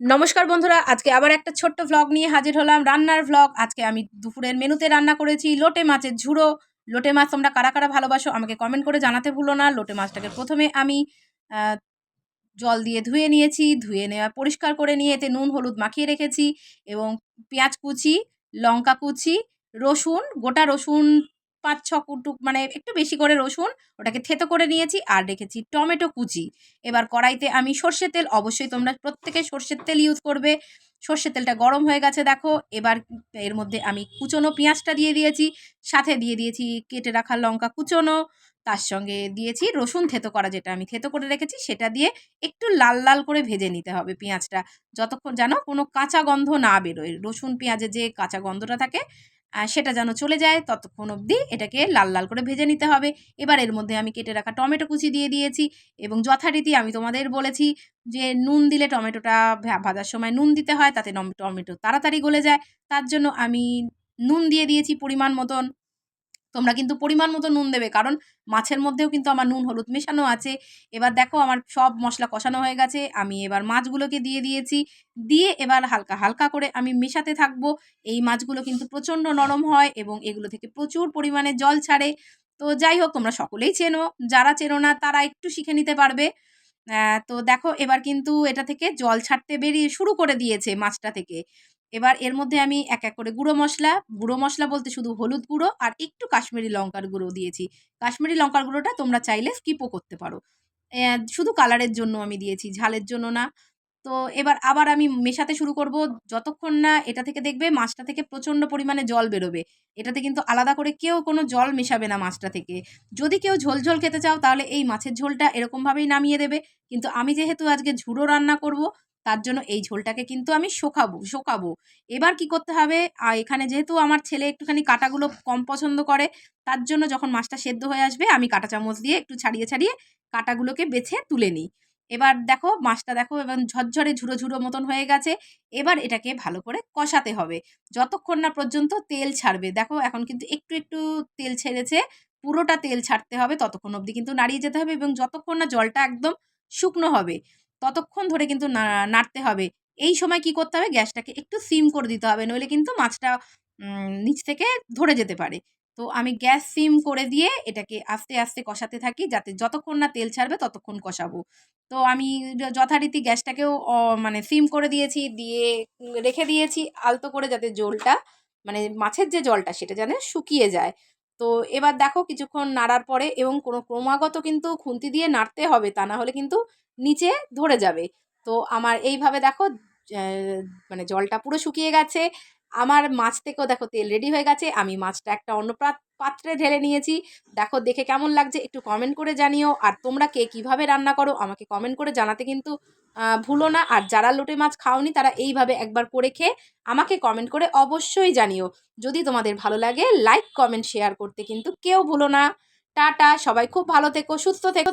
নমস্কার বন্ধুরা, আজকে আবার একটা ছোট্ট ভ্লগ নিয়ে হাজির হলাম, রান্নার ভ্লগ আজকে আমি দুপুরের মেনুতে রান্না করেছি লোটে মাছের ঝুড়ো। লোটে মাছ তোমরা কারা কারা ভালোবাসো আমাকে কমেন্ট করে জানাতে ভুলো না। লোটে মাছটাকে প্রথমে আমি জল দিয়ে ধুয়ে নিয়েছি, ধুয়ে নেওয়া পরিষ্কার করে নিয়ে এতে নুন, হলুদ মাখিয়ে রেখেছি এবং পেঁয়াজ কুচি, লঙ্কা কুচি, রসুন, গোটা রসুন পাঁচ ছ কুটুক মানে একটু বেশি করে রসুন, ওটাকে থেতো করে নিয়েছি আর রেখেছি টমেটো কুচি। এবার কড়াইতে আমি সর্ষের তেল, অবশ্যই তোমরা প্রত্যেকে সর্ষের তেল ইউজ করবে। সর্ষের তেলটা গরম হয়ে গেছে, দেখো। এবার এর মধ্যে আমি কুচনো পেঁয়াজটা দিয়ে দিয়েছি, সাথে দিয়ে দিয়েছি কেটে রাখা লঙ্কা কুচনো, তার সঙ্গে দিয়েছি রসুন থেতো করা যেটা আমি থেতো করে রেখেছি, সেটা দিয়ে একটু লাল লাল করে ভেজে নিতে হবে পেঁয়াজটা। যতক্ষণ যেন কোনো কাঁচা গন্ধ না বেরোয়। রসুন, পেঁয়াজে যে কাঁচা গন্ধটা থাকে সেটা যেন চলে যায়, ততক্ষণ অবধি এটাকে লাল লাল করে ভেজে নিতে হবে। এবার এর মধ্যে আমি কেটে রাখা টমেটো কুচি দিয়ে দিয়েছি এবং যথারীতি আমি তোমাদের বলেছি যে নুন দিলে টমেটোটা ভাজার সময় নুন দিতে হয়, তাতে টমেটো তাড়াতাড়ি গলে যায়। তার জন্য আমি নুন দিয়ে দিয়েছি পরিমাণ মতন। তোমরা কিন্তু পরিমাণ মতো নুন দেবে। কারণ মাছের মধ্যেও কিন্তু আমার নুন, হলুদ মেশানো আছে। এবার দেখো আমার সব মশলা কষানো হয়ে গেছে। আমি এবার মাছগুলোকে দিয়ে দিয়েছি। দিয়ে এবার হালকা হালকা করে আমি মেশাতে থাকব। এই মাছগুলো কিন্তু প্রচণ্ড নরম হয় এবং এগুলো থেকে প্রচুর পরিমাণে জল ছাড়ে। তো যাই হোক, তোমরা সকলেই চেনো। যারা চেনো না, তারা একটু শিখে নিতে পারবে। তো দেখো এবার কিন্তু এটা থেকে জল ছাড়তে বেরিয়ে শুরু করে দিয়েছে মাছটা থেকে। এবার এর মধ্যে আমি এক এক করে গুঁড়ো মশলা গুঁড়ো মশলা বলতে শুধু হলুদ গুঁড়ো আর একটু কাশ্মীরি লঙ্কার গুঁড়ো দিয়েছি। কাশ্মীরি লঙ্কার গুঁড়োটা তোমরা চাইলে স্কিপও করতে পারো। শুধু কালারের জন্য আমি দিয়েছি, ঝালের জন্য না। তো এবার আবার আমি মেশাতে শুরু করব। যতক্ষণ না এটা থেকে দেখবে মাছটা থেকে প্রচণ্ড পরিমাণে জল বেরোবে। এটাতে কিন্তু আলাদা করে কেউ কোনো জল মেশাবে না মাছটা থেকে। যদি কেউ ঝোল ঝোল খেতে চাও তাহলে এই মাছের ঝোলটা এরকমভাবেই নামিয়ে দেবে। কিন্তু আমি যেহেতু আজকে ঝুড়ো রান্না করব তার জন্য এই ঝোলটাকে কিন্তু আমি শোকাবো শোকাবো। এবার কি করতে হবে? এখানে যেহেতু আমার ছেলে একটুখানি কাটাগুলো কম পছন্দ করে, তার জন্য যখন মাছটা সেদ্ধ হয়ে আসবে, আমি কাঁটা চামচ দিয়ে একটু ছাড়িয়ে ছাড়িয়ে কাটাগুলোকে বেছে তুলে নিই। এবার দেখো, মাছটা দেখো, এবং ঝরঝরে ঝুড়ো ঝুড়ো মতন হয়ে গেছে। এবার এটাকে ভালো করে কষাতে হবে। যতক্ষণ না পর্যন্ত তেল ছাড়বে। দেখো, এখন কিন্তু একটু একটু তেল ছেড়েছে, পুরোটা তেল ছাড়তে হবে, ততক্ষণ অবধি কিন্তু নাড়িয়ে যেতে হবে, এবং যতক্ষণ না জলটা একদম শুকনো হবে ততক্ষণ ধরে কিন্তু নাড়তে হবে। এই সময় কি করতে হবে? গ্যাসটাকে একটু সিম করে দিতে হবে, নইলে কিন্তু মাছটা নিচ থেকে ধরে যেতে পারে। তো আমি গ্যাস সিম করে দিয়ে এটাকে আস্তে আস্তে কষাতে থাকি, যাতে যতক্ষণ না তেল ছাড়বে ততক্ষণ কষাবো। তো আমি যথারীতি গ্যাসটাকেও মানে সিম করে দিয়েছি, দিয়ে রেখে দিয়েছি আলতো করে যাতে জলটা মানে মাছের যে জলটা সেটা যেন শুকিয়ে যায়। তো এবার দেখো কিছুক্ষণ নাড়ার পরে এবং কোনো ক্রমাগত কিন্তু খুন্তি দিয়ে নাড়তে হবে, তা না হলে কিন্তু নিচে ধরে যাবে। তো আমার এইভাবে দেখো মানে জলটা পুরো শুকিয়ে গেছে। আমার মাছ থেকেও দেখো তেল রেডি হয়ে গেছে। আমি মাছটা একটা অন্য পাত্রে ঢেলে নিয়েছি। দেখো দেখে কেমন লাগছে একটু কমেন্ট করে জানিও। আর তোমরা কে কীভাবে রান্না করো আমাকে কমেন্ট করে জানাতে কিন্তু ভুলো না। আর যারা লোটে মাছ খাওনি তারা এইভাবে একবার করে খেয়ে আমাকে কমেন্ট করে অবশ্যই জানিও। যদি তোমাদের ভালো লাগে লাইক কমেন্ট শেয়ার করতে কিন্তু কেউ ভুলো না। টাটা, সবাই খুব ভালো থেকো, সুস্থ থেকো।